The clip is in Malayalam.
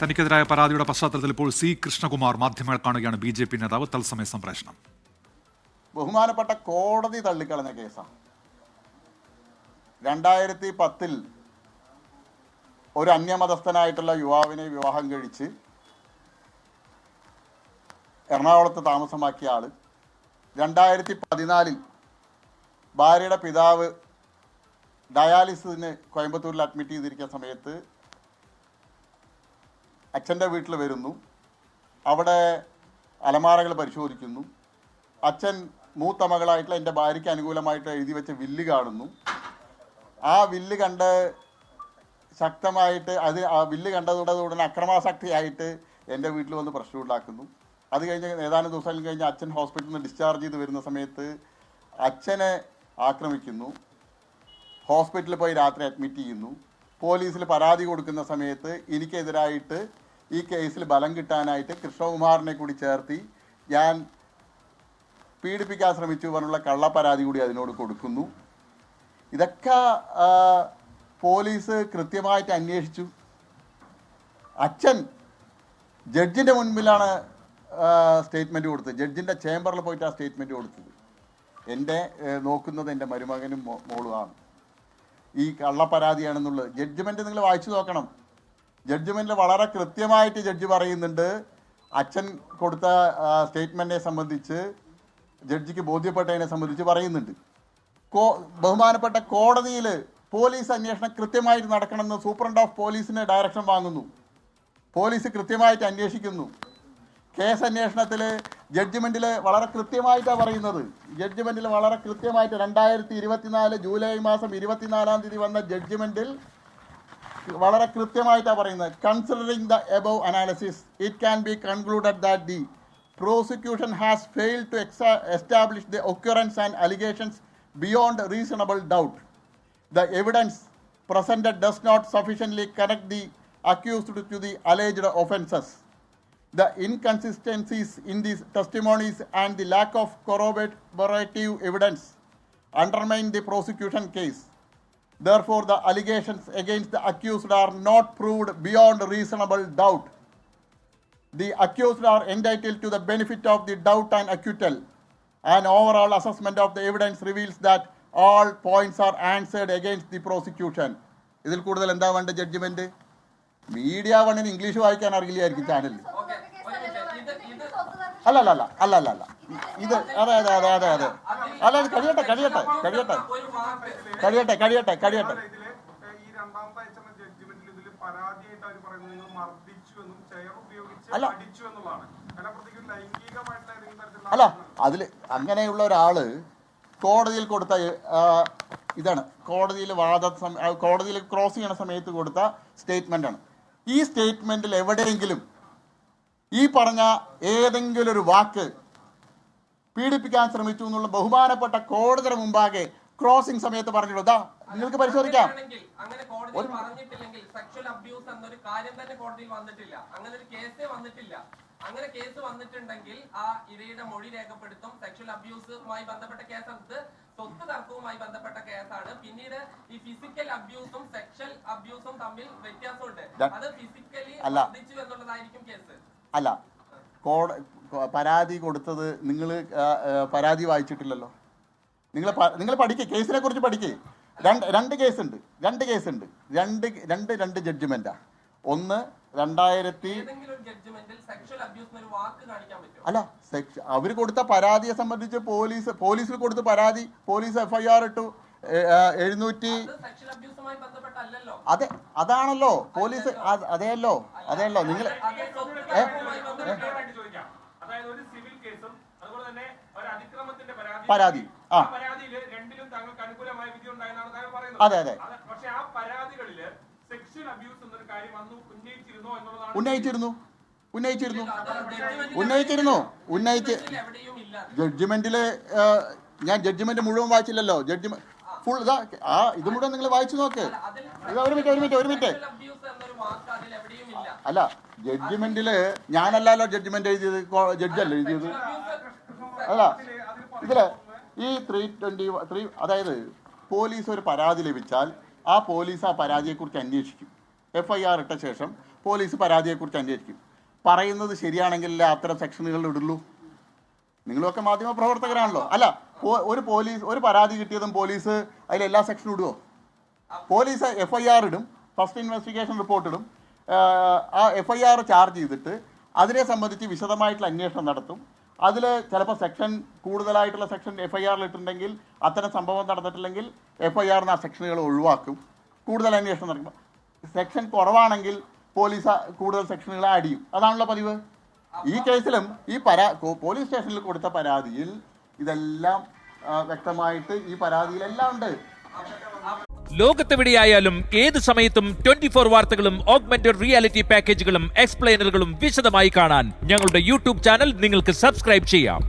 തനിക്കെതിരായ പരാതിയുടെ പശ്ചാത്തലത്തിൽ ഇപ്പോൾ സി. കൃഷ്ണകുമാർ മാധ്യമങ്ങൾ കാണുകയാണ് ബി. ജെ. പി നേതാവ്. തത്സമയ സംപ്രേഷണം. ബഹുമാനപ്പെട്ട കോടതി തള്ളിക്കളഞ്ഞ കേസാണ്. രണ്ടായിരത്തി പത്തിൽ ഒരു അന്യമതസ്ഥനായിട്ടുള്ള യുവാവിനെ വിവാഹം കഴിച്ച് എറണാകുളത്ത് താമസമാക്കിയ ആൾ രണ്ടായിരത്തി പതിനാലിൽ ഭാര്യയുടെ പിതാവ് ഡയാലിസിന് കോയമ്പത്തൂരിൽ അഡ്മിറ്റ് ചെയ്തിരിക്കുന്ന സമയത്ത് അച്ഛന്റെ വീട്ടിൽ വരുന്നു. അവിടെ അലമാരകൾ പരിശോധിക്കുന്നു. അച്ഛൻ മൂത്ത മകളായിട്ടുള്ള എന്റെ ഭാര്യയ്ക്ക് അനുകൂലമായിട്ട് എഴുതി വെച്ച വില്ല് കാണുന്നു. ആ വില്ല് കണ്ട് ശക്തമായിട്ട് അത് ആ വില്ല് കണ്ടതോടെ അക്രമാസക്തിയായിട്ട് എന്റെ വീട്ടിൽ വന്ന് പ്രശ്നം ഉണ്ടാക്കുന്നു അത് കഴിഞ്ഞ് ഏതാനും ദിവസങ്ങൾ കഴിഞ്ഞ് അച്ഛൻ ഹോസ്പിറ്റലിൽ നിന്ന് ഡിസ്ചാർജ് ചെയ്ത് വരുന്ന സമയത്ത് അച്ഛനെ ആക്രമിക്കുന്നു. ഹോസ്പിറ്റലിൽ പോയി രാത്രി അഡ്മിറ്റ് ചെയ്യുന്നു. പോലീസിൽ പരാതി കൊടുക്കുന്ന സമയത്ത് എനിക്കെതിരായിട്ട് ഈ കേസിൽ ബലം കിട്ടാനായിട്ട് കൃഷ്ണകുമാറിനെ കൂടി ചേർത്തി ഞാൻ പീഡിപ്പിക്കാൻ ശ്രമിച്ചു പറഞ്ഞുള്ള പരാതി കൂടി അതിനോട് കൊടുക്കുന്നു. ഇതൊക്കെ പോലീസ് കൃത്യമായിട്ട് അന്വേഷിച്ചു. അച്ഛൻ ജഡ്ജിന്റെ മുൻപിലാണ് സ്റ്റേറ്റ്മെന്റ് കൊടുത്തത്. ജഡ്ജിന്റെ ചേംബറിൽ പോയിട്ട് ആ സ്റ്റേറ്റ്മെന്റ് കൊടുത്തത് എന്റെ നോക്കുന്നത് എന്റെ മരുമകനും മോളുമാണ്. ഈ കള്ളപ്പരാതിയാണെന്നുള്ളത്. ജഡ്ജ്മെന്റ് നിങ്ങൾ വായിച്ചു നോക്കണം. ജഡ്ജ്മെന്റിൽ വളരെ കൃത്യമായിട്ട് ജഡ്ജ് പറയുന്നുണ്ട്. അച്ഛൻ കൊടുത്ത സ്റ്റേറ്റ്മെന്റിനെ സംബന്ധിച്ച് ജഡ്ജിക്ക് ബോധ്യപ്പെട്ടതിനെ സംബന്ധിച്ച് പറയുന്നുണ്ട്. കോ ബഹുമാനപ്പെട്ട കോടതിയിൽ പോലീസ് അന്വേഷണം കൃത്യമായിട്ട് നടക്കണമെന്ന് സൂപ്രണ്ട് ഓഫ് പോലീസിന് ഡയറക്ഷൻ വാങ്ങുന്നു. പോലീസ് കൃത്യമായിട്ട് അന്വേഷിക്കുന്നു. കേസ് അന്വേഷണത്തിൽ ജഡ്ജ്മെന്റിൽ വളരെ കൃത്യമായിട്ടാണ് പറയുന്നത്. ജഡ്ജ്മെന്റിൽ വളരെ കൃത്യമായിട്ട് രണ്ടായിരത്തി ഇരുപത്തിനാല് ജൂലൈ മാസം ഇരുപത്തിനാലാം തീയതി വന്ന ജഡ്ജ്മെന്റിൽ വളരെ കൃത്യമായിട്ടാണ് പറയുന്നത്. Considering the above analysis it can be concluded that the prosecution has fail to exa establish the occurrence and allegations beyond reasonable doubt the evidence presented does not sufficiently connect the accused to the alleged offences. The inconsistencies in these testimonies and the lack of corroborative evidence undermine the prosecution case. Therefore, the allegations against the accused are not proved beyond reasonable doubt. The accused are entitled to the benefit of the doubt and acquittal. An overall assessment of the evidence reveals that all points are answered against the prosecution. ഇതിൽ കൂടുതൽ എന്താ വേണ്ട ജഡ്ജ്മെന്റ് മീഡിയ വണ്ണിന് ഇംഗ്ലീഷ് വായിക്കാൻ അറിയില്ലായിരിക്കും ചാനലിൽ അല്ല അല്ല അല്ല അല്ല അല്ല ഇത് അതെ അതെ അതെ അതെ അതെ. അല്ല ഇത് കഴിയട്ടെ കഴിയട്ടെ കഴിയട്ടെ. കഴിയട്ടെ കഴിയട്ടെ കഴിയട്ടെ. അല്ല. അല്ല അതിൽ അങ്ങനെയുള്ള ഒരാൾ കോടതിയിൽ കൊടുത്ത ഇതാണ്. കോടതിയിൽ വാദ കോടതിയിൽ ക്രോസ് ചെയ്യണ സമയത്ത് കൊടുത്ത സ്റ്റേറ്റ്മെന്റ് ആണ്. ഈ സ്റ്റേറ്റ്മെന്റിൽ എവിടെയെങ്കിലും ഈ പറഞ്ഞ ഏതെങ്കിലും ഒരു വാക്ക് പീഡിപ്പിക്കാൻ ശ്രമിച്ചു എന്നുള്ള ബഹുമാനപ്പെട്ട കോടതിയുടെ മുമ്പാകെ ക്രോസിംഗ് സമയത്ത് പറഞ്ഞിട്ടു ഇതാ നിങ്ങൾക്ക് പരിശോധിക്കാം. അങ്ങനെ കേസേ വന്നിട്ടില്ല. അങ്ങനെ കേസ് വന്നിട്ടുണ്ടെങ്കിൽ ആ ഇരയുടെ മൊഴി രേഖപ്പെടുത്തും. സെക്ഷൽ അബ്യൂസുമായി ബന്ധപ്പെട്ട കേസ് അത് സ്വത്ത് തർക്കവുമായി ബന്ധപ്പെട്ട കേസാണ് പിന്നീട് ഈ ഫിസിക്കൽ അബ്യൂസും സെക്ഷൽ അബ്യൂസും തമ്മിൽ വ്യത്യാസമുണ്ട്. അത് ഫിസിക്കലി. വർദ്ധിച്ചു എന്നുള്ളതായിരിക്കും കേസ് അല്ല കോട പരാതി കൊടുത്തത് നിങ്ങൾ പരാതി വായിച്ചിട്ടില്ലല്ലോ. നിങ്ങൾ നിങ്ങൾ പഠിക്കേ കേസിനെ കുറിച്ച് പഠിക്കേ. രണ്ട് രണ്ട് കേസുണ്ട് രണ്ട് കേസുണ്ട്. രണ്ട് രണ്ട് രണ്ട് ജഡ്ജ്മെന്റാ. ഒന്ന് രണ്ടായിരത്തി അല്ല സെക്ഷ അവർ കൊടുത്ത പരാതിയെ സംബന്ധിച്ച് പോലീസ് പോലീസിൽ കൊടുത്ത പരാതി പോലീസ് എഫ്ഐആർ ഇട്ടു. എഴുന്നൂറ്റി അത് അബ്യൂസുമായി ബന്ധപ്പെട്ടല്ലോ അതെ അതാണല്ലോ. പോലീസ് അത് അതെയല്ലോ. അതെയല്ലോ. നിങ്ങൾ പരാതി. പരാതി, ആ. പരാതിയിൽ രണ്ടിലും താങ്കൾക്ക് അനുകൂലമായ വിധി ഉണ്ടായെന്നാണ് താങ്കൾ അതെ, അതെ. പക്ഷേ ആ പരാതികളിൽ സെക്ഷൽ അബ്യൂസ് എന്നൊരു കാര്യം അന്ന് ഉന്നയിച്ചിരുന്നോ എന്നുള്ളതാണ് ഉന്നയിച്ചിരുന്നു. ഉന്നയിച്ചിരുന്നു. ഉന്നയിച്ച് ജഡ്ജ്മെന്റിൽ ഞാൻ ജഡ്ജ്മെന്റ് മുഴുവൻ വായിച്ചില്ലല്ലോ. ജഡ്ജ്മെന്റ് ഫുൾ ഇതാ ആ ഇത് മുഴുവൻ നിങ്ങൾ വായിച്ചു നോക്ക്. ഒരു മിനിറ്റ് ഒരു മിനിറ്റ് ഒരു മിനിറ്റ്. അല്ല ജഡ്ജ്മെന്റിൽ ഞാനല്ലല്ലോ ജഡ്ജ്മെന്റ് എഴുതിയത് ജഡ്ജല്ല എഴുതിയത്? അല്ല ഇതിൽ ഈ ത്രീ ട്വന്റി ത്രീ അതായത് പോലീസ് ഒരു പരാതി ലഭിച്ചാൽ ആ പോലീസ് ആ പരാതിയെക്കുറിച്ച് അന്വേഷിക്കും. എഫ് ഐ ആർ ഇട്ട ശേഷം പോലീസ് പരാതിയെക്കുറിച്ച് അന്വേഷിക്കും. പറയുന്നത് ശരിയാണെങ്കിൽ അത്തരം സെക്ഷനുകളിൽ ഇടുള്ളൂ? നിങ്ങളൊക്കെ മാധ്യമ പ്രവർത്തകരാണല്ലോ അല്ല ഒരു പോലീസ് ഒരു പരാതി കിട്ടിയതും പോലീസ് അതിൽ എല്ലാ സെക്ഷനും ഇടുമോ പോലീസ് എഫ് ഐ ആർ ഇടും ഫസ്റ്റ് ഇൻവെസ്റ്റിഗേഷൻ റിപ്പോർട്ട് ഇടും. ആ എഫ് ഐ ആർ ചാർജ് ചെയ്തിട്ട് അതിനെ സംബന്ധിച്ച് വിശദമായിട്ടുള്ള അന്വേഷണം നടത്തും. അതിൽ ചിലപ്പോൾ സെക്ഷൻ കൂടുതലായിട്ടുള്ള സെക്ഷൻ എഫ് ഐ ആറിൽ ഇട്ടിട്ടുണ്ടെങ്കിൽ അത്തരം സംഭവം നടന്നിട്ടില്ലെങ്കിൽ എഫ് ഐ ആറിന് ആ സെക്ഷനുകൾ ഒഴിവാക്കും. കൂടുതൽ അന്വേഷണം നടക്കും. സെക്ഷൻ കുറവാണെങ്കിൽ പോലീസ് കൂടുതൽ സെക്ഷനുകൾ ആഡ് ചെയ്യും അതാണല്ലോ പതിവ്. ഈ കേസിലും ഈ പരാ പോലീസ് സ്റ്റേഷനിൽ കൊടുത്ത പരാതിയിൽ ഇതെല്ലാം വ്യക്തമായിട്ട് ഈ പരാതിയിലെല്ലാം ഉണ്ട്. ലോകത്തെവിടെയായാലും ഏത് സമയത്തും ട്വന്റി ഫോർ വാർത്തകളും ഓഗ്മെന്റഡ് റിയാലിറ്റി പാക്കേജുകളും എക്സ്പ്ലെയിനറുകളും വിശദമായി കാണാൻ ഞങ്ങളുടെ യൂട്യൂബ് ചാനൽ നിങ്ങൾക്ക് സബ്സ്ക്രൈബ് ചെയ്യാം.